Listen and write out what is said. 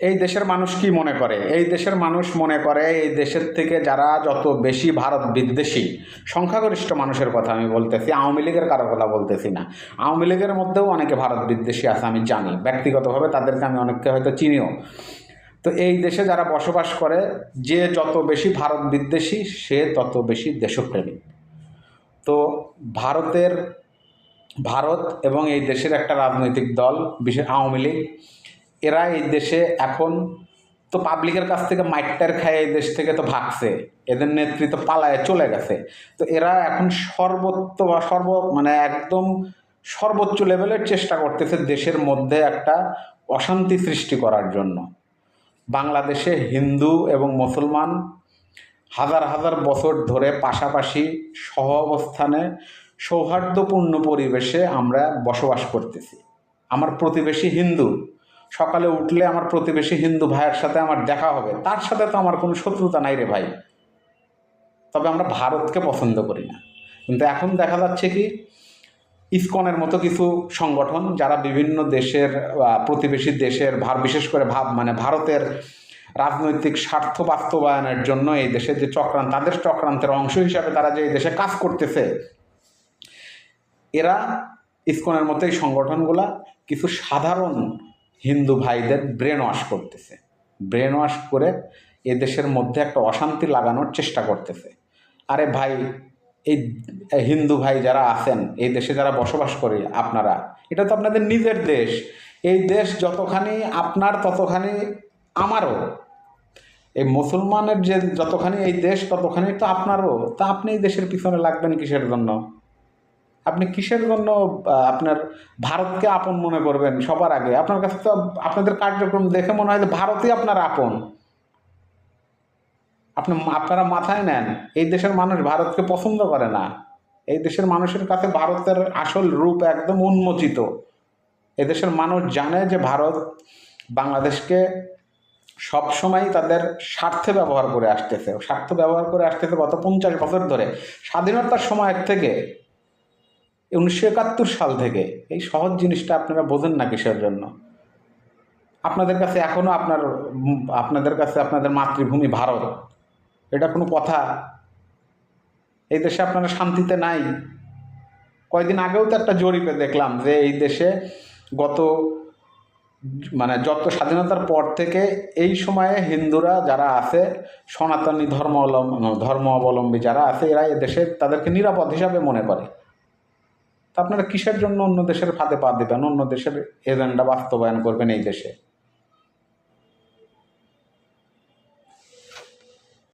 এই দেশের মানুষ কি মনে করে? এই দেশের মানুষ মনে করে এই দেশের থেকে যারা যত বেশি ভারত বিদ্বেষী, সংখ্যাগরিষ্ঠ মানুষের কথা আমি বলতেছি, আওয়ামী লীগের কারও কথা বলতেছি না। আওয়ামী লীগের মধ্যেও অনেকে ভারত বিদ্বেষী আছে, আমি জানি। ব্যক্তিগতভাবে তাদেরকে আমি অনেককে হয়তো চিনিও। তো এই দেশে যারা বসবাস করে, যে যত বেশি ভারত বিদ্বেষী, সে তত বেশি দেশপ্রেমী। তো ভারতের, ভারত এবং এই দেশের একটা রাজনৈতিক দল, বিশেষ আওয়ামী লীগ এরা এই দেশে এখন তো পাবলিকের কাছ থেকে মাইটটার খায় এই দেশ থেকে তো ভাগছে। এদের নেতৃত্ব পালায় চলে গেছে। তো এরা এখন সর্বত্র বা সর্ব মানে একদম সর্বোচ্চ লেভেলের চেষ্টা করতেছে দেশের মধ্যে একটা অশান্তি সৃষ্টি করার জন্য। বাংলাদেশে হিন্দু এবং মুসলমান হাজার হাজার বছর ধরে পাশাপাশি সহ অবস্থানে সৌহার্দ্যপূর্ণ পরিবেশে আমরা বসবাস করতেছি। আমার প্রতিবেশী হিন্দু সকালে উঠলে আমার প্রতিবেশী হিন্দু ভাইয়ের সাথে আমার দেখা হবে। তার সাথে তো আমার কোনো শত্রুতা নাই রে ভাই। তবে আমরা ভারতকে পছন্দ করি না। কিন্তু এখন দেখা যাচ্ছে কি, ইসকনের মতো কিছু সংগঠন যারা বিভিন্ন দেশের প্রতিবেশী দেশের ভার, বিশেষ করে ভাব মানে ভারতের রাজনৈতিক স্বার্থ বাস্তবায়নের জন্য এই দেশের যে চক্রান্ত, তাদের চক্রান্তের অংশ হিসাবে তারা যে এই দেশে কাজ করতেছে, এরা ইসকনের মতো এই সংগঠনগুলা কিছু সাধারণ হিন্দু ভাইদের ব্রেন ওয়াশ করতেছে। ব্রেন ওয়াশ করে এ দেশের মধ্যে একটা অশান্তি লাগানোর চেষ্টা করতেছে। আরে ভাই, এই হিন্দু ভাই যারা আছেন, এই দেশে যারা বসবাস করে আপনারা, এটা তো আপনাদের নিজের দেশ। এই দেশ যতখানি আপনার, ততখানি আমারও। এই মুসলমানের যে যতখানি এই দেশ, ততখানি তো আপনারও। তা আপনি এই দেশের পিছনে লাগবেন কিসের জন্য? আপনি কিসের জন্য আপনার ভারতকে আপন মনে করবেন সবার আগে? আপনার কাছে তো আপনাদের কার্যক্রম দেখে মনে হয় যে ভারতই আপনার আপন। আপনি আপনারা মাথায় নেন, এই দেশের মানুষ ভারতকে পছন্দ করে না। এই দেশের মানুষের কাছে ভারতের আসল রূপ একদম উন্মোচিত। এদেশের মানুষ জানে যে ভারত বাংলাদেশকে সবসময় তাদের স্বার্থে ব্যবহার করে আসতেছে। স্বার্থ ব্যবহার করে আসতেছে গত পঞ্চাশ বছর ধরে। স্বাধীনতার সময় থেকে উনিশশো একাত্তর সাল থেকে এই সহজ জিনিসটা আপনারা বোঝেন না কিসের জন্য? আপনাদের কাছে এখনও আপনার, আপনাদের কাছে আপনাদের মাতৃভূমি ভারত। এটা কোনো কথা? এই দেশে আপনারা শান্তিতে নাই। কয়দিন আগেও তো একটা জরিপে দেখলাম যে এই দেশে গত মানে যত স্বাধীনতার পর থেকে এই সময়ে হিন্দুরা যারা আছে, সনাতনী ধর্ম ধর্ম অবলম্বী যারা আছে, এরা এ দেশে তাদেরকে নিরাপদ হিসাবে মনে করে। তা আপনারা কিসের জন্য অন্য দেশের ফাঁদে পা দেবেন? অন্য দেশের এজেন্ডা বাস্তবায়ন করবেন এই দেশে?